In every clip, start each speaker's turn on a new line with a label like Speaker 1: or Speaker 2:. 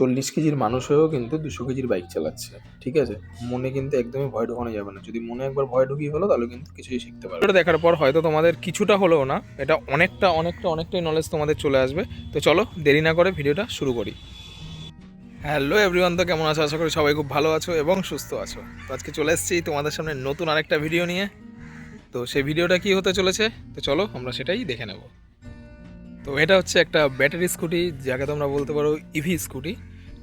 Speaker 1: চল্লিশ কেজির মানুষ হয়েও কিন্তু দুশো কেজির বাইক চালাচ্ছে, ঠিক আছে? মনে কিন্তু একদমই ভয় ঢোকানো যাবে না। যদি মনে একবার ভয় ঢুকিয়ে হলো তাহলে কিন্তু কিছুই শিখতে পারবে এটা দেখার পর হয়তো তোমাদের কিছুটা হলেও না, এটা অনেকটা অনেকটা, অনেকটাই নলেজ তোমাদের চলে আসবে। তো চলো, দেরি না করে ভিডিওটা শুরু করি। হ্যালো এভরিওয়ান তো কেমন আছো? আশা করি সবাই খুব ভালো আছো এবং সুস্থ আছো। তো আজকে চলে এসেছি তোমাদের সামনে নতুন আরেকটা ভিডিও নিয়ে। তো সেই ভিডিওটা কি হতে চলেছে? তো চলো, আমরা সেটাই দেখে নেব। তো এটা হচ্ছে একটা ব্যাটারি স্কুটি যাকে তোমরা বলতে পারো ইভি স্কুটি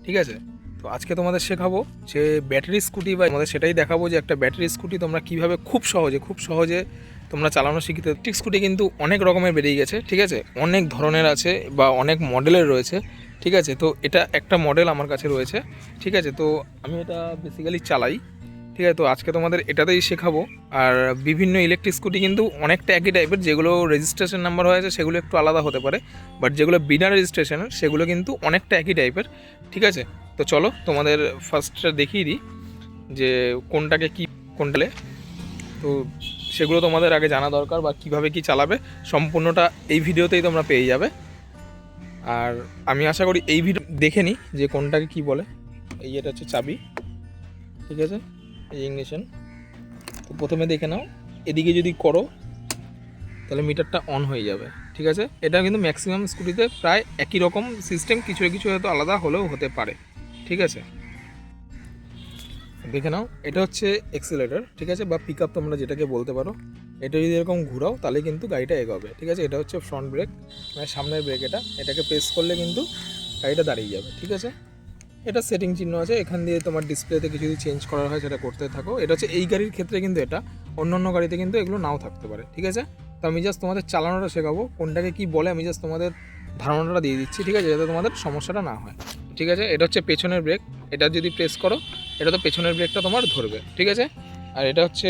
Speaker 1: ঠিক আছে? তো আজকে তোমাদের শেখাবো যে ব্যাটারি স্কুটি বা তোমাদের সেটাই দেখাবো যে একটা ব্যাটারি স্কুটি তোমরা কীভাবে খুব সহজে খুব সহজে তোমরা চালানো শিখতে ইলেকট্রিক স্কুটি কিন্তু অনেক রকমের বেরিয়ে গেছে, ঠিক আছে? অনেক ধরনের আছে বা অনেক মডেলের রয়েছে, ঠিক আছে? তো এটা একটা মডেল আমার কাছে রয়েছে, ঠিক আছে? তো আমি এটা বেসিক্যালি চালাই। ঠিক আছে, তো আজকে তোমাদের এটাতেই শেখাবো। আর বিভিন্ন ইলেকট্রিক স্কুটি কিন্তু অনেকটা একই টাইপের যেগুলো রেজিস্ট্রেশন নাম্বার হয়েছে সেগুলো একটু আলাদা হতে পারে। বাট যেগুলো বিনা রেজিস্ট্রেশনের সেগুলো কিন্তু অনেকটা একই টাইপের ঠিক আছে? তো চলো, তোমাদের ফার্স্টটা দেখিয়ে দিই যে কোনটাকে কি, কোনটালে। তো সেগুলো তোমাদের আগে জানা দরকার বা কীভাবে কি চালাবে। সম্পূর্ণটা এই ভিডিওতেই তোমরা পেয়ে যাবে। আর আমি আশা করি এই ভিডিও দেখে নিই যে কোনটাকে কি বলে। এই এটা হচ্ছে চাবি, ঠিক আছে? এই ইগনিশন। তো প্রথমে দেখে নাও, এদিকে যদি করো, তাহলে মিটারটা অন হয়ে যাবে, ঠিক আছে? এটা কিন্তু ম্যাক্সিমাম স্কুটিতে প্রায় একই রকম সিস্টেম কিছু কিছু হয়তো আলাদা হলেও হতে পারে, ঠিক আছে? দেখে নাও, এটা হচ্ছে এক্সেলেটার ঠিক আছে? বা পিক তোমরা যেটাকে বলতে পারো। এটা যদি এরকম ঘুরাও, তাহলে কিন্তু গাড়িটা এগোবে, ঠিক আছে? এটা হচ্ছে ফ্রন্ট ব্রেক মানে সামনের ব্রেক এটা। এটাকে প্রেস করলে কিন্তু গাড়িটা দাঁড়িয়ে যাবে, ঠিক আছে? এটা সেটিং চিহ্ন আছে, এখান দিয়ে তোমার ডিসপ্লেতে কিছু যদি চেঞ্জ করার হয় সেটা করতে থাকো। এটা হচ্ছে এই গাড়ির ক্ষেত্রে কিন্তু এটা অন্য অন্য গাড়িতে কিন্তু এগুলো নাও থাকতে পারে, ঠিক আছে? তো আমি জাস্ট তোমাদের চালানোটা শেখাবো, কোনটাকে কি বলে আমি জাস্ট তোমাদের ধারণাটা দিয়ে দিচ্ছি, ঠিক আছে? যাতে তোমাদের সমস্যাটা না হয়, ঠিক আছে? এটা হচ্ছে পেছনের ব্রেক এটা যদি প্রেস করো, এটা তো পেছনের ব্রেকটা তোমার ধরবে, ঠিক আছে? আর এটা হচ্ছে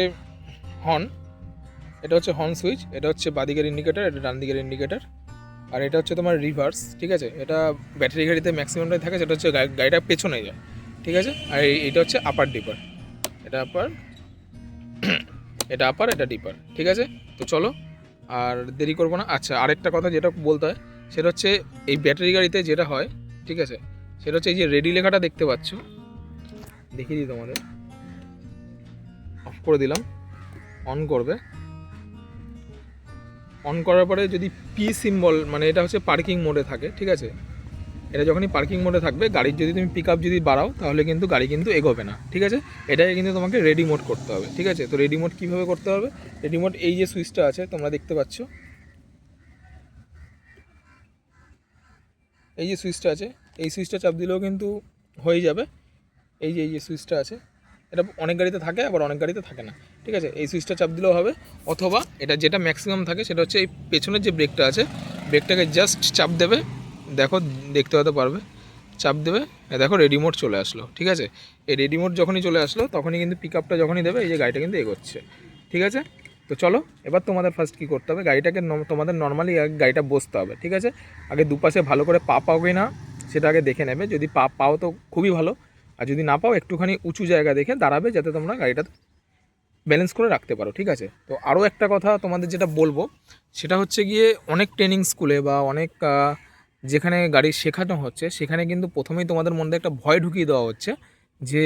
Speaker 1: হর্ন এটা হচ্ছে হর্ন সুইচ এটা হচ্ছে বাদিকের ইন্ডিকেটার এটা ডান দিকের ইন্ডিকেটার আর এটা হচ্ছে তোমার রিভার্স ঠিক আছে? এটা ব্যাটারি গাড়িতে ম্যাক্সিমামটাই থাকে, সেটা হচ্ছে গাড়িটা পেছনে যায়, ঠিক আছে? আর এইটা হচ্ছে আপার ডিপার এটা আপার এটা আপার এটা ডিপার ঠিক আছে? তো চলো, আর দেরি করব না। আচ্ছা আরেকটা কথা যেটা বলতে হয়, সেটা হচ্ছে এই ব্যাটারি গাড়িতে যেটা হয়, ঠিক আছে? সেটা হচ্ছে এই যে রেডি লেখাটা দেখতে পাচ্ছ, দেখিয়ে দিই তোমাদের। অফ করে দিলাম অন করবে। অন করার পরে যদি পি সিম্বল মানে এটা হচ্ছে পার্কিং মোডে থাকে, ঠিক আছে? এটা যখনই পার্কিং মোডে থাকবে, গাড়ির যদি তুমি পিক যদি বাড়াও, তাহলে কিন্তু গাড়ি কিন্তু এগোবে না, ঠিক আছে? এটাকে কিন্তু তোমাকে রেডি মোড করতে হবে, ঠিক আছে? তো রেডি মোড কীভাবে করতে হবে? রেডি মোড এই যে সুইচটা আছে, তোমরা দেখতে পাচ্ছ। এই যে সুইচটা আছে, এই সুইচটা চাপ দিলেও কিন্তু হয়ে যাবে। এই যে এই যে সুইচটা আছে এটা অনেক গাড়িতে থাকে, আবার অনেক গাড়িতে থাকে না। ঠিক আছে? এই সুইচটা চাপ দিলেও হবে। অথবা এটা যেটা ম্যাক্সিমাম থাকে সেটা হচ্ছে এই পেছনের যে ব্রেকটা আছে ব্রেকটাকে জাস্ট চাপ দেবে। দেখো, দেখতে হতে পারবে। চাপ দেবে। দেখো রেডিমোট চলে আসলো। ঠিক আছে? এই রেডিমোট যখনই চলে আসলো, তখনই কিন্তু পিক আপটা যখনই দেবে, এই যে গাড়িটা কিন্তু এগোচ্ছে। ঠিক আছে? তো চলো, এবার তোমাদের ফার্স্ট কী করতে হবে? গাড়িটাকে তোমাদের নর্মালি গাড়িটা বসতে হবে। ঠিক আছে? আগে দুপাশে ভালো করে পা পাও কি না সেটা আগে দেখে নেবে। যদি পা পাও তো খুবই ভালো আর যদি না পাও, একটুখানি উঁচু জায়গা দেখে দাঁড়াবে যাতে তোমরা গাড়িটা ব্যালেন্স করে রাখতে পারো, ঠিক আছে? তো আরও একটা কথা তোমাদের যেটা বলব, সেটা হচ্ছে গিয়ে অনেক ট্রেনিং স্কুলে বা অনেক যেখানে গাড়ি শেখানো হচ্ছে, সেখানে কিন্তু প্রথমেই তোমাদের মধ্যে একটা ভয় ঢুকিয়ে দেওয়া হচ্ছে যে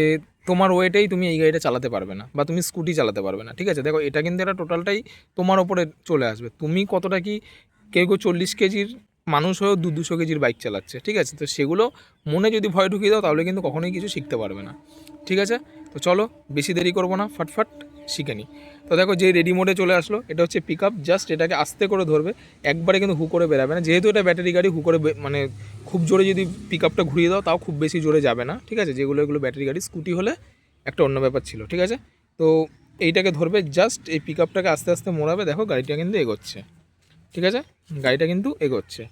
Speaker 1: তোমার ওয়েটেই তুমি এই গাড়িটা চালাতে পারবে না বা তুমি স্কুটি চালাতে পারবে না, ঠিক আছে? দেখো, এটা কিন্তু এটা টোটালটাই তোমার ওপরে চলে আসবে। তুমি কতটা কি কেউ কেউ চল্লিশ কেজির মানুষ হয়েও দু দুশো কেজির বাইক চালাচ্ছে, ঠিক আছে? তো সেগুলো মনে যদি ভয় ঢুকিয়ে দাও, তাহলে কিন্তু কখনোই কিছু শিখতে পারবে না, ঠিক আছে? তো চলো, বেশি দেরি করব না, ফাটফাট শিখে নিই। তো দেখো, যে রেডি মোডে চলে আসলো, এটা হচ্ছে পিক আপ জাস্ট এটাকে আস্তে করে ধরবে, একবারে কিন্তু হু করে বেরাবে না, যেহেতু এটা ব্যাটারি গাড়ি, হু করে মানে খুব জোরে যদি পিক আপটা ঘুরিয়ে দাও, তাও খুব বেশি জোরে যাবে না, ঠিক আছে? যেগুলো, এগুলো ব্যাটারি গাড়ি স্কুটি হলে একটা অন্য ব্যাপার ছিল, ঠিক আছে? তো এইটাকে ধরবে জাস্ট এই পিক আপটাকে আস্তে আস্তে মোড়াবে, দেখো গাড়িটা কিন্তু এগোচ্ছে। ঠিক আছে? গাড়িটা কিন্তু এগোচ্ছে।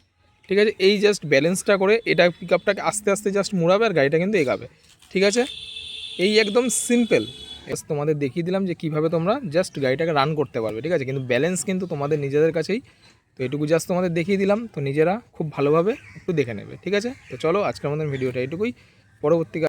Speaker 1: ঠিক আছে? এই জাস্ট ব্যালেন্সটা করে এটা পিক আপটাকে আস্তে আস্তে জাস্ট মোড়াবে আর গাড়িটা কিন্তু এগাবে। ঠিক আছে? এই একদম সিম্পল তোমাদের দেখিয়ে দিলাম যে কীভাবে তোমরা জাস্ট গাড়িটাকে রান করতে পারবে। ঠিক আছে? কিন্তু ব্যালেন্স কিন্তু তোমাদের নিজেদের কাছেই। তো এটুকু জাস্ট তোমাদের দেখিয়ে দিলাম। তো নিজেরা খুব ভালোভাবে একটু দেখে নেবে। ঠিক আছে? তো চলো আজকের আমাদের ভিডিওটা এইটুকুই পরবর্তী